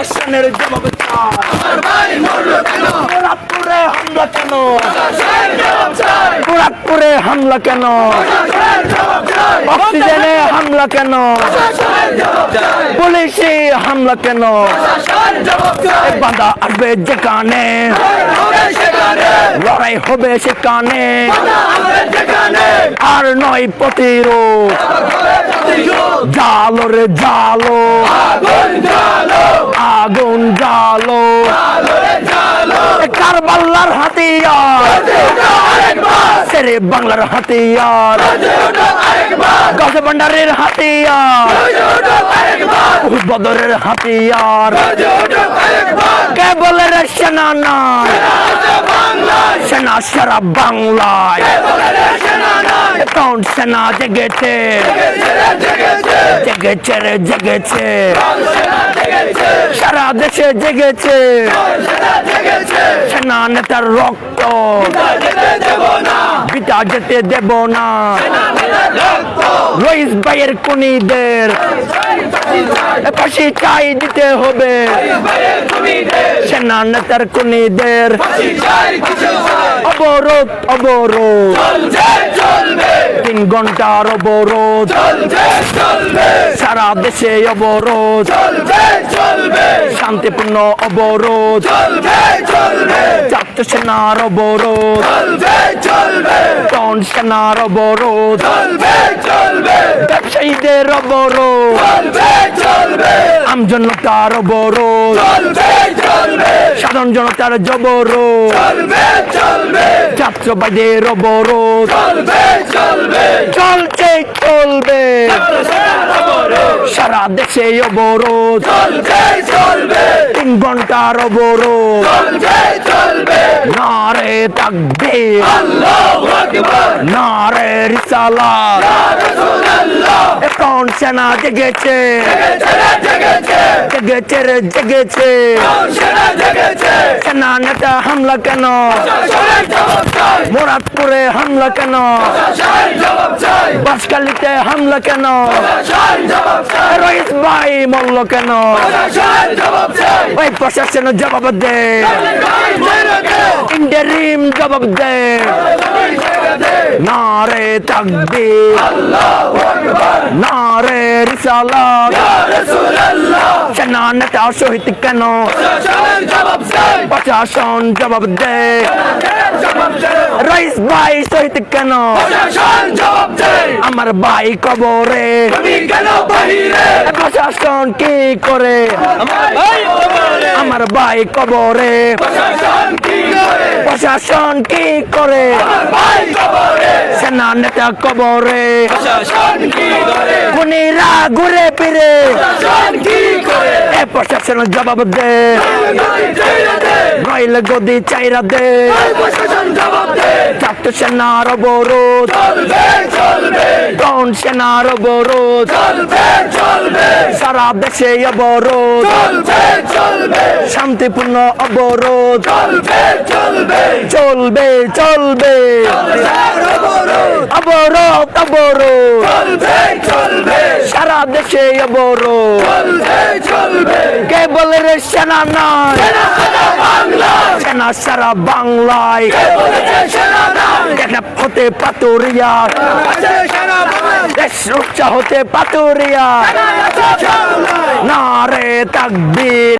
প্রশাসনের জবাব মুরাদপুরে হামলা কেন? মুরাদপুরে হামলা কেন অক্সিজেনে হামলা কেন? পুলিশে হামলা কেন? বাধা আসবে যেখানে? লড়াই হবে সেখানে। আর নয় প্রতিরোধ। জালো রে জালো। আগুন জালো কারবাল্লার হাতিয়ার। সেরে বাংলার হাতিয়ার। গাছে ভান্ডারের হাতিয়ার। বদরের হাতিয়ার। কে বলে রে সেনা নাই। সেনা সারা বাংলায়। কোন সেনা জেগেছে। জেগেছে জেগেছে। দেশে জেগেছে। সেনা নেতার রক্ত। বিটা যেতে দেব না। রইস ভাইয়ের কুনিদের ফাঁসি চাই দিতে হবে। সেনা নেতার কুনিদের অবরোধ অবরোধ। তিন ঘণ্টার অবরোধ। সারা দেশে অবরোধ। শান্তিপূর্ণ অবরোধ। ছাত্র সেনার অবরোধ। টন সেনার অবরোধ। ব্যবসায়ীদের অবরোধ। আমজনতার অবরোধ। সাধারণ জনতার জবরোধ। ছাত্রবাদের অবরোধ। চলছে চলবে। সারা দেশে অবরোধ। নারে থাকবে নারে রিসালাত। এখন সেনা জেগেছে। জেগেছে। রে জেগেছে। সেনা নেতা হামলা কেন? মোরাদপুরে হামলা কেন? বাসকালিতে হামলা কেন? রহিত ভাই মল্ল কেন? ওই প্রশাসনের জবাব দে। ইন্টারিম জবাব দে। নারে থাকবে নারে রিসালাত। সেনা শহীদ কেন? প্রশাসন জবাব দে। রইস ভাই শহীদ কেন? আমার ভাই কবরে। প্রশাসন কি করে? আমার ভাই কবরে। প্রশাসন কি করে? সেনা নেতা কবরে। খুনিরা ঘুরে ফিরে। প্রশাসন জবাব দে। নইলে গদি চাইরা দে। ছাত্র সেনার অবরোধ। কোন সেনার অবরোধ? সারা দেশে অবরোধ। শান্তিপূর্ণ অবরোধ। চলবে চলবে। চলবে চলবে। অবরোধ। অবরোধ চলবে চলবে। সারা দেশে অবরোধ। চলবে কে বলে রে সেনা নয় সেনা সারা বাংলায়। হতে পাতুরিয়া দেশ রক্ষা হতে পাতুরিয়া না রে তাকবীর।